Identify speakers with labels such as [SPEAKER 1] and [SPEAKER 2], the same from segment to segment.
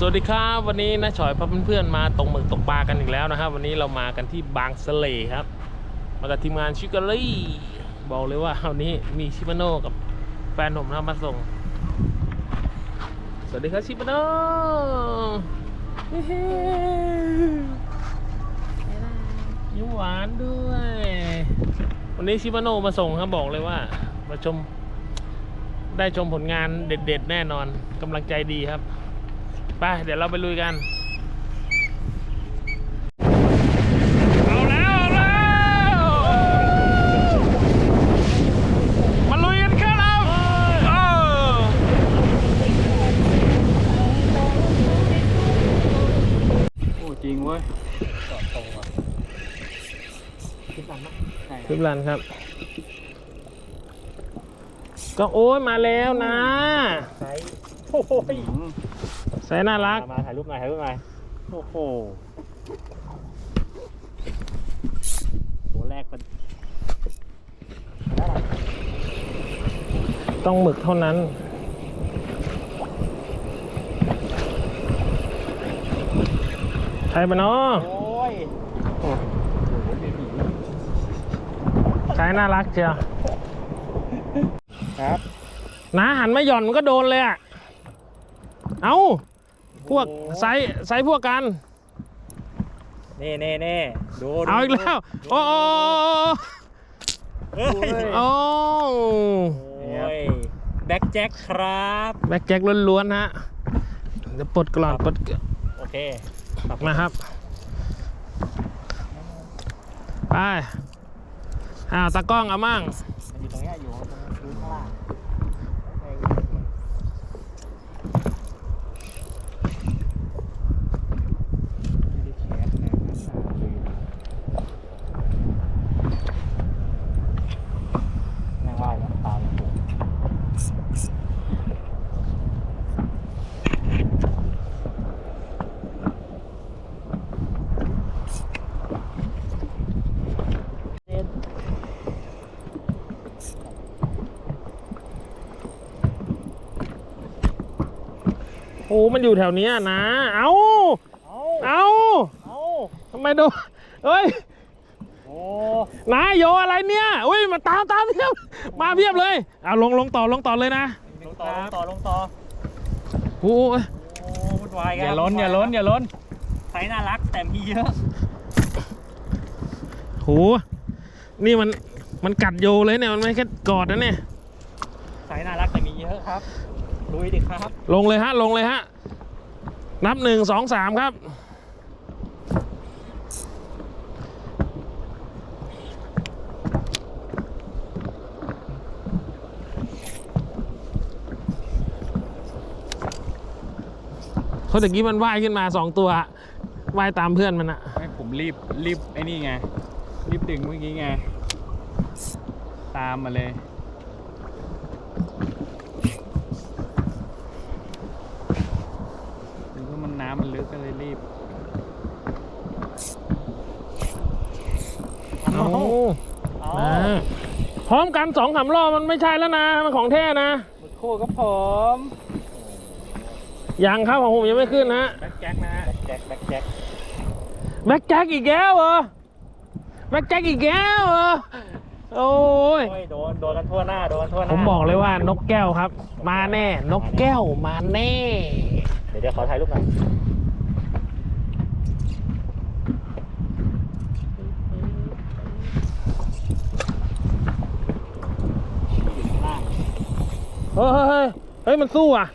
[SPEAKER 1] สวัสดีครับวันนี้นะฉอยพาเพื่อนๆมาตกหมึกตกปลากันอีกแล้วนะครับ วันนี้เรามากันที่บางสะเลครับ มากับทีมงานชิคกลี่บอกเลยว่าวันนี้มีชิมาโน่กับแฟนผมนะมาส่ง สวัสดีครับชิมาโน่ยิ้มหวานด้วย วันนี้ชิมาโน่มาส่งครับบอกเลยว่า มาชมได้ชมผลงานเด็ด ๆ แน่นอนกำลังใจดีครับ ไปเดี๋ยวเราไปลุยกันเอาแล้วเอาแล้วมาลุยกันครับเออ
[SPEAKER 2] โอ้จริงเว้ย
[SPEAKER 1] คลิปรันครับ ก็โอ้ยมาแล้วนะ
[SPEAKER 2] ไซส์โอ้โห
[SPEAKER 1] ใส่น่ารัก
[SPEAKER 2] มาถ่ายรูปหน่อยถ่ายรูปหน่อยโอ้โหตัวแรกมัน
[SPEAKER 1] ต้องหมึกเท่านั้น ใช่ปะเนาะ
[SPEAKER 2] โอ้ยโอ้โหเบบี
[SPEAKER 1] ใช้น่ารักเชียว
[SPEAKER 2] ครับ
[SPEAKER 1] น้าหันมาหย่อนมันก็โดนเลยอะ เอา พวกไซส์ไซส์พวกกัน
[SPEAKER 2] เน่เน่เน่ดู
[SPEAKER 1] เอาอีกแล้ว โอ้โอ้
[SPEAKER 2] เฮ้ย
[SPEAKER 1] โอ้
[SPEAKER 2] โอ้ยแบ็คแจ็คครับ
[SPEAKER 1] แบ็คแจ็คล้วนๆฮะเดี๋ยวปลดกล่อนปลด
[SPEAKER 2] โอเค
[SPEAKER 1] มาครับไปอ้าวตากล้องเอามั่ง
[SPEAKER 2] มันอยู่ตรงเนี้ยอยู่ตรงพื้นข้างล่างไม่ได้แคสนะแม่งว่ายแล้วตามผม
[SPEAKER 1] โอ้ มันอยู่แถวเนี้ยนะ เอา
[SPEAKER 2] เอา
[SPEAKER 1] เอา
[SPEAKER 2] เอา
[SPEAKER 1] ทำไมโดนเฮ้ย
[SPEAKER 2] โอ้
[SPEAKER 1] นาโยอะไรเนี่ยอุ้ยมาตามตามเพียบมาเพียบเลยเอาลงลงต่อลงต่อเลยนะ
[SPEAKER 2] ลงต่อลงต่อลงต่อ
[SPEAKER 1] โอ้ย
[SPEAKER 2] โอ้วุ่นวายกัน
[SPEAKER 3] อย่าล้นอย่าล้นอย่าล้น
[SPEAKER 2] ไซส์น่ารักแต่มีเยอะ
[SPEAKER 1] โหนี่มันมันกัดโยเลยเนี่ยมันไม่แค่กอดนะเนี่ย
[SPEAKER 2] ไซส์น่ารักแต่มีเยอะครับ ลุยดิครับ
[SPEAKER 1] ลงเลยฮะ ลงเลยฮะ นับหนึ่งสองสามครับ เขาตะกี้มันว่ายขึ้นมาสองตัวว่ายตามเพื่อนมันอะ
[SPEAKER 3] ให้ผมรีบรีบไอ้นี่ไง รีบดึงเมื่อกี้ไง ตามมาเลย หรือว่ามันน้ำมันลึกก็เลยรีบ
[SPEAKER 1] เอา
[SPEAKER 2] เอา
[SPEAKER 1] มา พร้อมกันสองสามรอบมันไม่ใช่แล้วนะ มันของแท้นะ
[SPEAKER 2] หมึกคู่กับผม
[SPEAKER 1] ยังครับของผมยังไม่ขึ้นนะ
[SPEAKER 2] แบ็คแจ็คนะแบ็คแจ็คแบ็คแจ็ค
[SPEAKER 1] แบ็คแจ็คอีกแล้วเหรอแบ็คแจ็คอีกแล้วเหรอโอ้ย
[SPEAKER 2] โอ้ยโดนโดนกันทั่วหน้าโดนกันทั่วหน้า
[SPEAKER 1] ผมบอกเลยว่านกแก้วครับ มาแน่ นกแก้วมาแน่
[SPEAKER 2] เดี๋ยวเดี๋ยวขอถ่ายรูปหน่อย
[SPEAKER 1] เฮ้ยเฮ้ยเฮ้ยเฮ้ยมันสู้อะ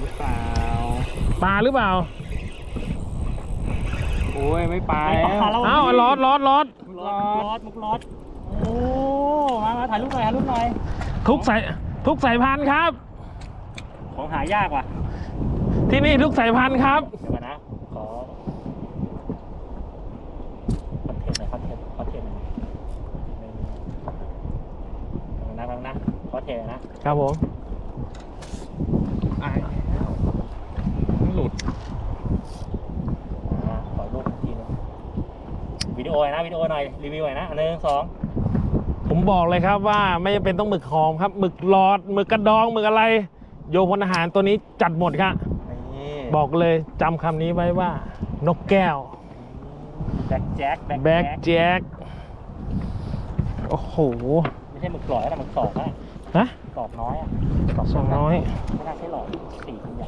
[SPEAKER 3] หรือเปล่า
[SPEAKER 1] ปลาหรือเปล่า
[SPEAKER 3] โอ้ยไม่ไป
[SPEAKER 1] เอ้าลอดลอดลอด
[SPEAKER 2] มุกลอดมุกลอดโอ้มามาถ่ายรูปหน่อยถ่ายรูปหน่อย
[SPEAKER 1] ทุกสายทุกสายพันธุ์ครับ
[SPEAKER 2] ของหายากว่ะ
[SPEAKER 1] ที่นี่ทุกสายพันธุ์ครับ
[SPEAKER 2] เดี๋ยวก่อนนะขอคอนเทนต์หน่อยคอนเทนต์คอนเทนต์หน่อยหนึ่งนะนะนะคอนเทนต์นะครับ
[SPEAKER 1] ผม
[SPEAKER 3] อะมันหลุด
[SPEAKER 2] อ่าขอรูปอีกทีหนึงวิดีโอหน่อยนะวิดีโอหน่อยรีวิวหน่อยนะหนึ่งสอง
[SPEAKER 1] ผมบอกเลยครับว่าไม่จำเป็นต้องหมึกหอมครับหมึกหลอดหมึกกระดองหมึกอะไร โยพลอาหารตัวนี้จัดหมดครับ
[SPEAKER 2] นี่
[SPEAKER 1] บอกเลยจำคำนี้ไว้ว่านกแก้ว
[SPEAKER 2] แบ็กแจ็ค
[SPEAKER 1] แบ็กแจ็คโอ้โห
[SPEAKER 2] ไม่ใช่หมึกกรอยนะหมึกสอกนะ
[SPEAKER 1] ฮะ
[SPEAKER 2] สอกน้อยอะ
[SPEAKER 1] สองน้อย
[SPEAKER 2] ไม่น่าใช่หลอดสี่คนใหญ่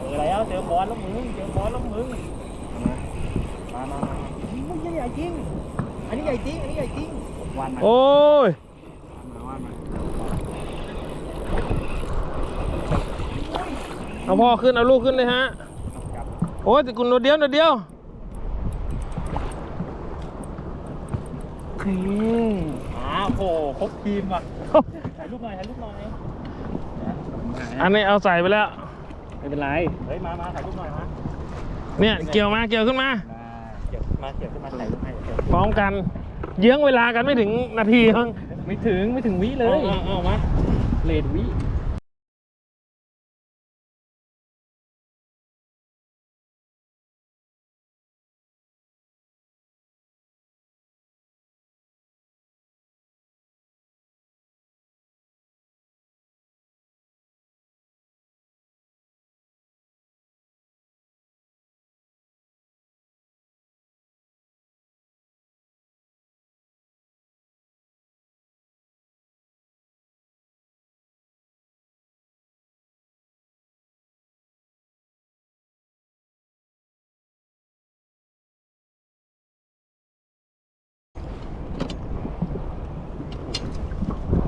[SPEAKER 2] เจอแล้วเจอบอลแล้วมึงเจอบอลแล้วมึงมามามามึงใหญ่จริง อันนี้ใหญ่จริง อันนี้ใหญ่จริงวันมา
[SPEAKER 1] โอ้ย
[SPEAKER 2] วันมา
[SPEAKER 1] เอา พ่อขึ้นเอาลูกขึ้นเลยฮะ
[SPEAKER 2] ครับ
[SPEAKER 1] โอ้ยแต่คุณหนวดเดียวหนวดเดียวอืม
[SPEAKER 2] อ้าวโหครบทีมว่ะ ถ่ายรูปหน่อย ถ่ายรูปหน่อย
[SPEAKER 1] อันนี้เอาใส่ไปแล้ว
[SPEAKER 3] ไม่เป็นไร
[SPEAKER 2] เฮ้ย มามาถ่ายรูปหน่อยมา
[SPEAKER 1] เนี่ยเกี่ยวมาเกี่ยวขึ้นมา
[SPEAKER 2] เกี่ยวมาเกี่ยวขึ้นมาถ่ายรูปให้เดี๋ยว
[SPEAKER 1] พร้อมกัน เยื้องเวลากันไม่ถึงนาทีมั้ง
[SPEAKER 3] ไม่ถึง ไม่ถึงวิเล
[SPEAKER 1] เอา
[SPEAKER 3] ย
[SPEAKER 1] เอาเอามา
[SPEAKER 3] เลดวิ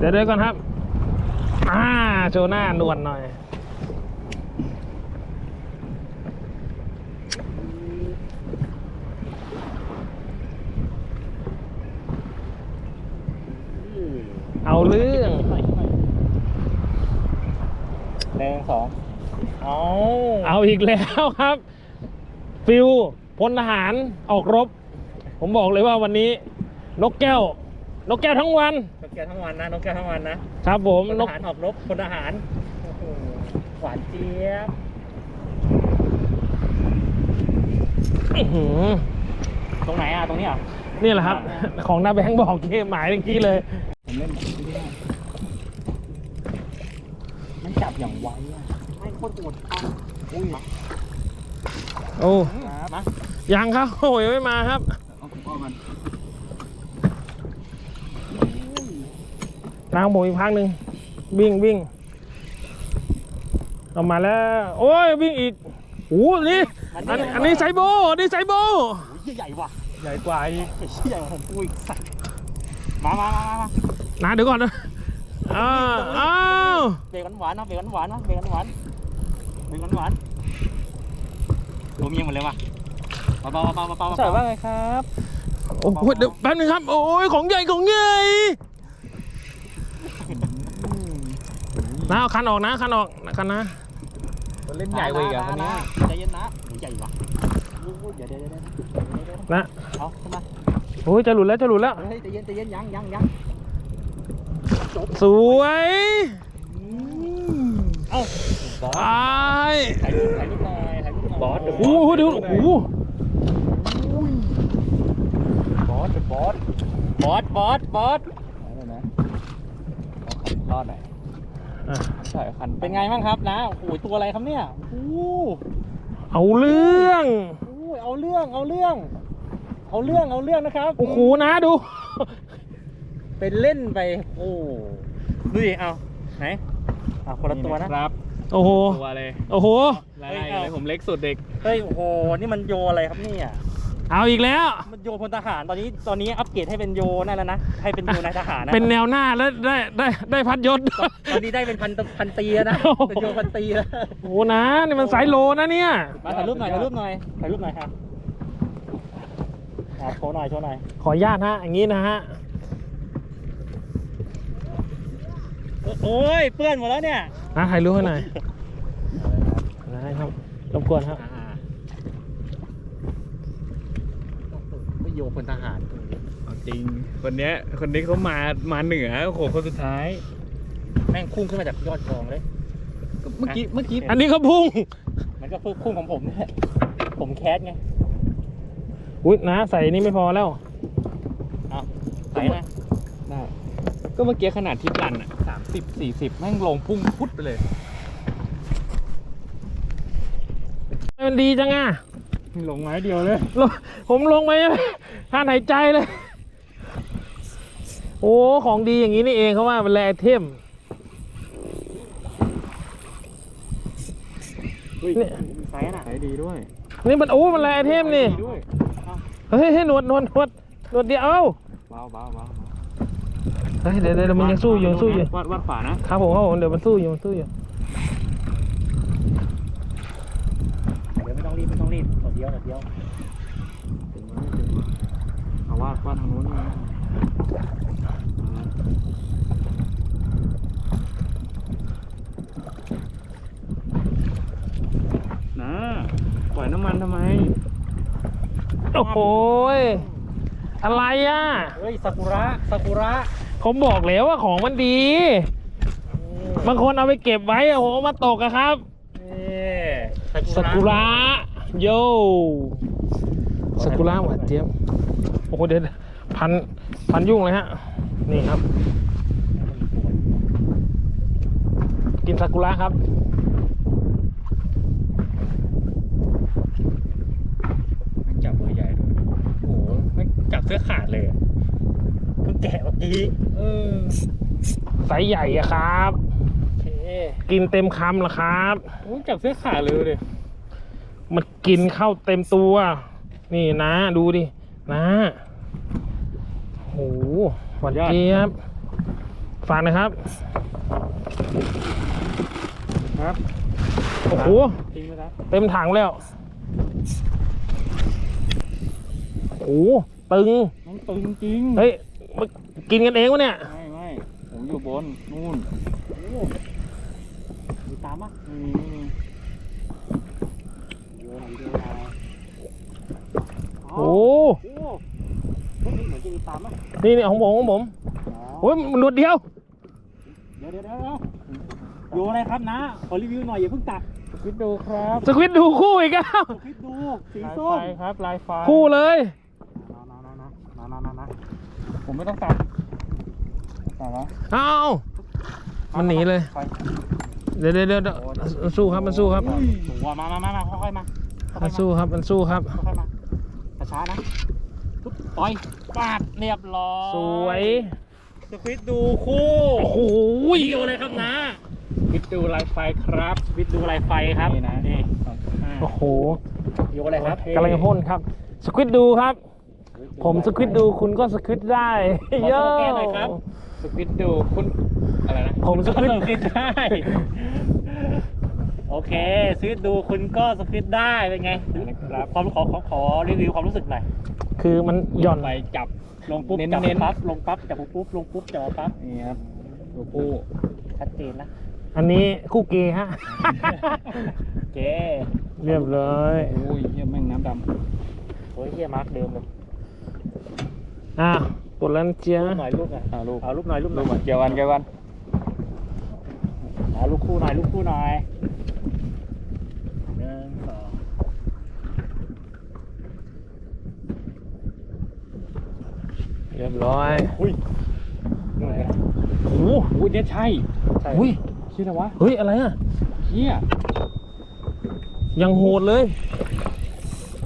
[SPEAKER 1] เดี๋ยวเดี๋ยวก่อนครับ อ่า โชว์หน้าหนวดหน่อย เอาเรื่อง
[SPEAKER 2] หนึ่งสองเอา
[SPEAKER 1] เอาอีกแล้วครับ ฟิวพลทหารออกรบ ผมบอกเลยว่าวันนี้ นกแก้ว นกแก้วทั้งวัน
[SPEAKER 2] นกแก้วทั้งวันนะนกแก้วทั้งวันนะครับ
[SPEAKER 1] ผม
[SPEAKER 2] พล
[SPEAKER 1] น
[SPEAKER 2] ท
[SPEAKER 1] ก
[SPEAKER 2] หารออกรบพลทหารโอ้โหหวานเจี๊ยบ
[SPEAKER 1] อื้อหือ
[SPEAKER 2] ตรงไหนอะตรงนี้อะ
[SPEAKER 1] นี่แหละครับ ของนาแบงค์บอกเกมหมายเมื่อกี้เลย
[SPEAKER 2] ผมเล่นแบบนี้ไม่ได้มันจับอย่างไวอะไม่โคตรโหดอะอุ้ยมา
[SPEAKER 1] โอ้
[SPEAKER 2] มา
[SPEAKER 1] ยังครับโอ้ยไม่มาครับ
[SPEAKER 3] เอาคุณพ่อมัน
[SPEAKER 1] นางหมูอีกพักหนึ่งวิ่งวิ่งออกมาแล้ว โอ้ยวิ่งอีกโอ้โหนี่อันอันนี้ไซโบอันนี้ไซโบ
[SPEAKER 2] โอ้ยใหญ่ว่ะ
[SPEAKER 1] ใหญ่กว่าอีก
[SPEAKER 2] ไอ้เชี่ยของกูอีกสัตว์มามามามามา
[SPEAKER 1] นะเดี๋ยวก่อนนะอ้าวอ้าว
[SPEAKER 2] เบรกหวานๆนะเบรกหวานๆนะเบรกหวานๆเบรกหวานๆตัวเมียหมดเลยว่ะเบาๆเบาๆเบาๆเบาๆ
[SPEAKER 3] ใส่ว่าไงครับ
[SPEAKER 1] โอ้โหเดี๋ยวแป๊บนึงครับ โอ้ยของใหญ่ของใหญ่ นะเอาคันออกนะคันออกคันนะ
[SPEAKER 3] มันเล่นใหญ่กว่าอีกอะคนนี้
[SPEAKER 2] ใจเย็นนะโอ้ยใหญ่ว่ะโอ้ยเดี๋ยวเดี๋ยวเดี๋ยวเดี๋ยว
[SPEAKER 1] นะ
[SPEAKER 2] เอาขึ้นมา
[SPEAKER 1] โอ้ยจะหลุดแล้วจะหลุดแล้ว
[SPEAKER 2] เฮ้ยใจเย็นใจเย็นยังยังยัง
[SPEAKER 1] สวย
[SPEAKER 2] เอ้าบอส
[SPEAKER 1] ไอ้าย
[SPEAKER 2] ถ่ายรูปถ่ายรูปหน่อยถ่ายรูปหน่อยบอส
[SPEAKER 1] โอ้โหดูโอ้โห
[SPEAKER 2] บอสบอสบอสบอสบอส
[SPEAKER 3] รอดหน่อย
[SPEAKER 1] อะ
[SPEAKER 3] ใส่คัน
[SPEAKER 2] เป็นไงบ้างครับนะโอ้โหตัวอะไรครับเนี่ยโอ้โห
[SPEAKER 1] เอาเรื่อง
[SPEAKER 2] โอ้ยเอาเรื่องเอาเรื่อง เอาเรื่องเอาเรื่องนะครับ
[SPEAKER 1] โอ้โหนะดู
[SPEAKER 2] เป็นเล่นไปโอ้ดูดิเอาไหนอะคนละตัวนะ
[SPEAKER 3] ครับ
[SPEAKER 1] โอ้โห
[SPEAKER 3] ตัวเลย
[SPEAKER 1] โอ้โห
[SPEAKER 3] ไล่ๆเลยผมเล็กสุดเด็ก
[SPEAKER 2] เฮ้ยโอ้โหนี่มันโยอะไรครับเนี่ย
[SPEAKER 1] เอาอีกแล้ว
[SPEAKER 2] มันโยพลทหารตอนนี้ตอนนี้อัปเกรดให้เป็นโยนั่นแล้วนะให้เป็นโยนายทหารนะ
[SPEAKER 1] เป็นแนวหน้าแล้วได้ได้ได้พัดยศ
[SPEAKER 2] ตอนนี้ได้เป็นพันพันตีแล้วนะ
[SPEAKER 1] โอ้โห
[SPEAKER 2] เป็นโยพันตีแล้ว
[SPEAKER 1] โอ้โหนะนี่มันสายโลนะเนี่ย
[SPEAKER 2] มาถ่ายรูปหน่อยถ่ายรูปหน่อยถ่ายรูปหน่อยครับอะโชว์หน่อยโชว์หน่อย
[SPEAKER 1] ขออนุญาตฮะอย่างนี้นะฮะ
[SPEAKER 2] โอ้ยเปื้อนหมดแล้วเนี่ย
[SPEAKER 1] นะถ่ายรูปให้หน่อยได้ครับรบกวนครับ
[SPEAKER 2] ไม่ โยพลทหาร
[SPEAKER 3] เอาจริง คนเนี้ย คนนี้เขามา มาเหนือโอ้โหคนสุดท้าย
[SPEAKER 2] แม่งพุ่งขึ้นมาจากยอดกองเลย
[SPEAKER 3] เมื่อกี้ เมื่อกี้
[SPEAKER 1] อันนี้เขาพุ่ง
[SPEAKER 2] มันก็พุ่งของผมเนี่ย ผมแคสไง
[SPEAKER 1] อุ้ยนะใส่นี่ไม่พอแล้ว
[SPEAKER 2] ใส่นะ
[SPEAKER 3] ได้ ก็เมื่อกี้ขนาดทิปรันอะสามสิบสี่สิบแม่งลงพุ่งพุดไปเลย
[SPEAKER 1] มันดีจังอะ
[SPEAKER 3] ลงไม้เดียวเลย
[SPEAKER 1] ลงผมลงไปท่านหายใจเลย โอ้ ของดีอย่างนี้นี่เองเขาว่าเป็นแรไอเทม
[SPEAKER 2] เฮ้ย
[SPEAKER 1] เนี่ย
[SPEAKER 2] ใส่น่ะ
[SPEAKER 3] ใช้ดีด้วย
[SPEAKER 1] นี่มันโอ้มันแรไอเทมนี่
[SPEAKER 3] ใช้ดีด้วย
[SPEAKER 1] เฮ้ยเฮ้ยหนวดหนวดหนวดหนวดเดียวเอ้า
[SPEAKER 3] เบาเบาเบา
[SPEAKER 1] เฮ้ยเดี๋ยวเดี๋ยวมันยังสู้อยู่ยังสู้อยู่
[SPEAKER 3] วัดวัดขวานะครับ
[SPEAKER 1] ผมครับผมเดี๋ยวมันสู้อยู่มันสู้อยู่
[SPEAKER 2] เดี๋ยวไม่ต้องรีบไม่ต้องรีบหน ดเดียวหนดเดียว
[SPEAKER 3] ถึงมาถึงมาเอาวาดวาดทางนู้นนะนะปล่อยน้ำมันทำไม
[SPEAKER 1] โอ้โหยอะไรอะ
[SPEAKER 2] เฮ้ยซากุระซากุระ
[SPEAKER 1] ผมบอกแล้วว่าของมันดี บางคนเอาไปเก็บไว้อะโหมาตกอะครับ
[SPEAKER 2] นี่
[SPEAKER 1] สากุระ โยสากุระหวานเจี๊ยบโอ้โหเดี๋ยวพันพันยุ่งเลยฮะ นี่ครับ กินซากุระครับ
[SPEAKER 3] มันจับมือใหญ่ด้วย
[SPEAKER 2] โอ้โหไม่จับเสื้อขาดเลยอะเพิ่งแกะเมื่อกี้
[SPEAKER 3] เออ
[SPEAKER 1] ไซส์ใหญ่อะครับ
[SPEAKER 2] โอเค
[SPEAKER 1] กินเต็มคำละครับ
[SPEAKER 3] โอ้ยจับเสื้อขาดเลยเลย
[SPEAKER 1] มัน กินเข้าเต็มตัว นี่นะดูดินะโอ้โหหวานเจี๊ยบฝากนะครับ
[SPEAKER 3] ครับ
[SPEAKER 1] โอ้โห
[SPEAKER 3] ทิ้งไปครับ
[SPEAKER 1] เต็มถังแล้วโอ้โหตึง
[SPEAKER 3] น้องตึงจริง
[SPEAKER 1] เฮ้ยมากินกันเองวะเนี่ย
[SPEAKER 3] ไม่ไม่ผมอยู่บนนู่น
[SPEAKER 2] มีตามอะ
[SPEAKER 3] ไม่มีไม่มี
[SPEAKER 2] โยนโยนมา
[SPEAKER 1] โอ้
[SPEAKER 2] โอ้เฮ้ยเหมือนจะมีตามอะ
[SPEAKER 1] นี่นี่ของผมของผม
[SPEAKER 2] อ๋อ
[SPEAKER 1] โอ้ยมันหนวดเดียว
[SPEAKER 2] เดี๋ยวเดี๋ยวเดี๋ยวโยนอะไรครับนะ ขอรีวิวหน่อยอย่าเพิ่งตัด
[SPEAKER 3] คิดดูครับ
[SPEAKER 1] สควิตดูคู่อีกแล้ว
[SPEAKER 2] คลิปดูสี
[SPEAKER 3] ลาย
[SPEAKER 2] ส้
[SPEAKER 3] ไฟ
[SPEAKER 2] ม
[SPEAKER 3] ครับลายไฟ
[SPEAKER 1] คู่เลย
[SPEAKER 2] นานานานานานานา
[SPEAKER 3] ผมไม่ต้องตัดตัดแล้ว
[SPEAKER 1] เอามันหนีเลย
[SPEAKER 2] ไป
[SPEAKER 1] เดี๋ยวเดี๋ยวเดี๋ยวเดี๋ยวมันสู้ครับมันสู้ครับ
[SPEAKER 2] ตัวมามามามาค่อยๆมาค่
[SPEAKER 1] มั
[SPEAKER 2] อนยๆมา
[SPEAKER 1] สู้ครับมันสู้ครับ
[SPEAKER 2] ค่อยๆมาช้าๆนะปุ๊บปล่อยปาดเรียบร้อย
[SPEAKER 1] สวย
[SPEAKER 2] สควิตดูคู่
[SPEAKER 1] โอ้โห
[SPEAKER 2] วิดีโอเลยครับนะ
[SPEAKER 3] คิดดูลายไฟครับ
[SPEAKER 2] สควิตดูอะไรไฟครับ
[SPEAKER 3] นี่นะ
[SPEAKER 2] นี่
[SPEAKER 1] โอ้โห
[SPEAKER 2] วิดีโออะไรครับ
[SPEAKER 1] กำลังจะพ่นครับ สควิตดูครับ ผมสควิตดูคุณก็สควิตได้
[SPEAKER 2] ขอ
[SPEAKER 1] โย่
[SPEAKER 2] สโลแกนหน่อยครับ
[SPEAKER 3] สควิตดูคุณอะไรนะ
[SPEAKER 1] ผมสควิต
[SPEAKER 2] สควิตได้ โอเคสควิตดูคุณก็สควิตได้เป็นไง
[SPEAKER 3] นะครับ
[SPEAKER 2] ความขอขอขอรีวิวความรู้สึกหน่อย
[SPEAKER 1] คือมันหย่อน
[SPEAKER 3] ไปจับ
[SPEAKER 2] ลงปุ๊บ
[SPEAKER 3] เน้น
[SPEAKER 2] จับ
[SPEAKER 3] เน้น
[SPEAKER 2] ปั๊บลงปั๊บจับปุ๊บลงปุ๊บจับปั๊บ
[SPEAKER 3] นี่ครับตัวผู้
[SPEAKER 2] ชัดเจนนะ
[SPEAKER 1] อันนี้คู่เกย์ฮะ
[SPEAKER 2] โอเค
[SPEAKER 1] เรียบร้อย
[SPEAKER 3] โอ้ยเยี่ยมแม่งน้ำด
[SPEAKER 2] โอ้ยเฮียมาร์กเดิมเลย
[SPEAKER 1] อะกดแล้วนะเจีย
[SPEAKER 2] ลูกหน่อยลูกอะำ
[SPEAKER 3] อ่าลูก
[SPEAKER 2] เอาลูกหน่อยลูกหน่อย
[SPEAKER 3] เกี่ยวกันเกี่ยวกัน
[SPEAKER 2] เอาลูกคู่หน่อยลูกคู่หน่อยหนึ่งสอง
[SPEAKER 1] เรียบร้อย
[SPEAKER 2] อุ้ย
[SPEAKER 1] โอ้โห
[SPEAKER 3] โอ้ยเนี่ยใช่
[SPEAKER 2] ใช่
[SPEAKER 1] อุ้ย
[SPEAKER 3] ชื่ออะไรวะ
[SPEAKER 1] เฮ้ยอะไรอะ
[SPEAKER 3] เฮีย
[SPEAKER 1] ยังโหดเลย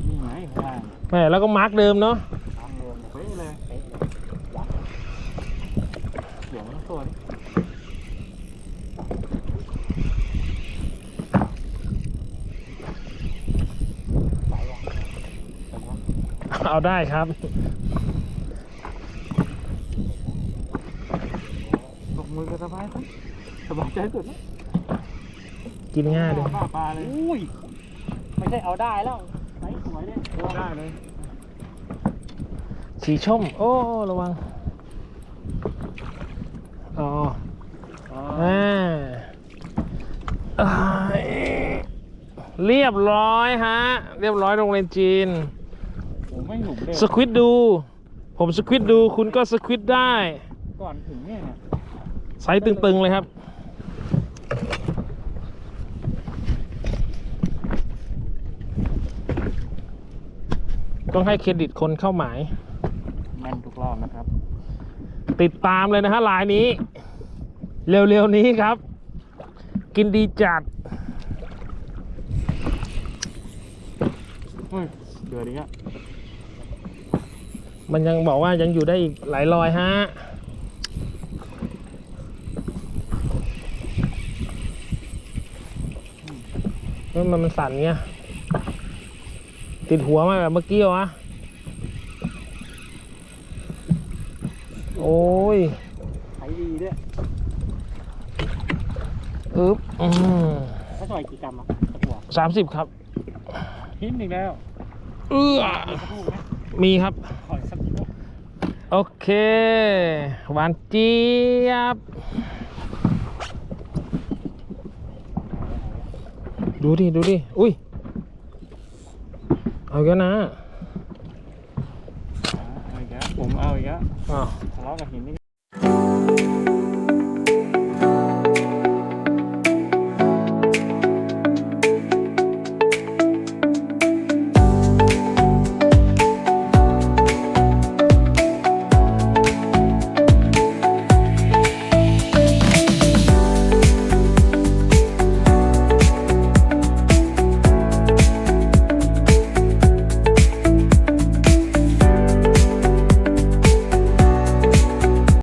[SPEAKER 3] นี่ไงว่า
[SPEAKER 1] แหมแล้วก็มาร์กเดิมเนาะ
[SPEAKER 3] ตามรวมเฮ้ยเลย
[SPEAKER 2] เอ๊ะยักษ์
[SPEAKER 3] เสียงมันตัวนี้
[SPEAKER 2] ไปว่ะ
[SPEAKER 1] เอาได้ครับ
[SPEAKER 3] ตก มือกันสบายครับสบายใจสุดแล้ว
[SPEAKER 1] กินง่ายเลย
[SPEAKER 3] ป้าปลาเลย
[SPEAKER 2] อุ้ยไม่ใช่เอาได้แล้วไหนสวยเลย
[SPEAKER 3] ได้เลย
[SPEAKER 1] สีชม โอ้ ระวัง อ๋อ
[SPEAKER 3] อ๋อ
[SPEAKER 1] อ่าเอ้ยเรียบร้อยฮะ เรียบร้อยโรงเรียนจีน
[SPEAKER 3] ผมไม่หนุ่มเลย
[SPEAKER 1] สควิตดู ผมสควิตดู คุณก็สควิตได้
[SPEAKER 3] ก่อนถึงเนี่ย
[SPEAKER 1] ไซส์ตึงๆเลยครับ ต้องให้เครดิตคนเข้าหมาย
[SPEAKER 2] แม่นทุกรอบนะครับ
[SPEAKER 1] ติดตามเลยนะฮะลายนี้ เร็วๆนี้ครับ กินดีจัด
[SPEAKER 2] เฮ้ยเดือดอีกอะ
[SPEAKER 1] มันยังบอกว่ายังอยู่ได้อีกหลายรอยฮะ เฮ้ย มันมันสั่นเงี้ย ติดหัวมาแบบเมื่อกี้เหรอวะโอ้ย
[SPEAKER 2] ใช้ดีด้วย
[SPEAKER 1] อึ๊บอืม
[SPEAKER 2] ถ้าซอยกี่กรัมอะตะกั่ว
[SPEAKER 1] สามสิบครับ
[SPEAKER 2] หินอีกแล้ว
[SPEAKER 1] เอื้อ
[SPEAKER 2] มีสักลูกไหม
[SPEAKER 1] มีครับ
[SPEAKER 2] ขออีกสักลูก
[SPEAKER 1] โอเค หวานเจี๊ยบ ดูดิ ดูดิ อุ้ย เอาอีกันนะ
[SPEAKER 2] เอาอีกแล้วผมเอาอีกแล้ว
[SPEAKER 1] อ้าว
[SPEAKER 2] ทะเลาะกับหินนี่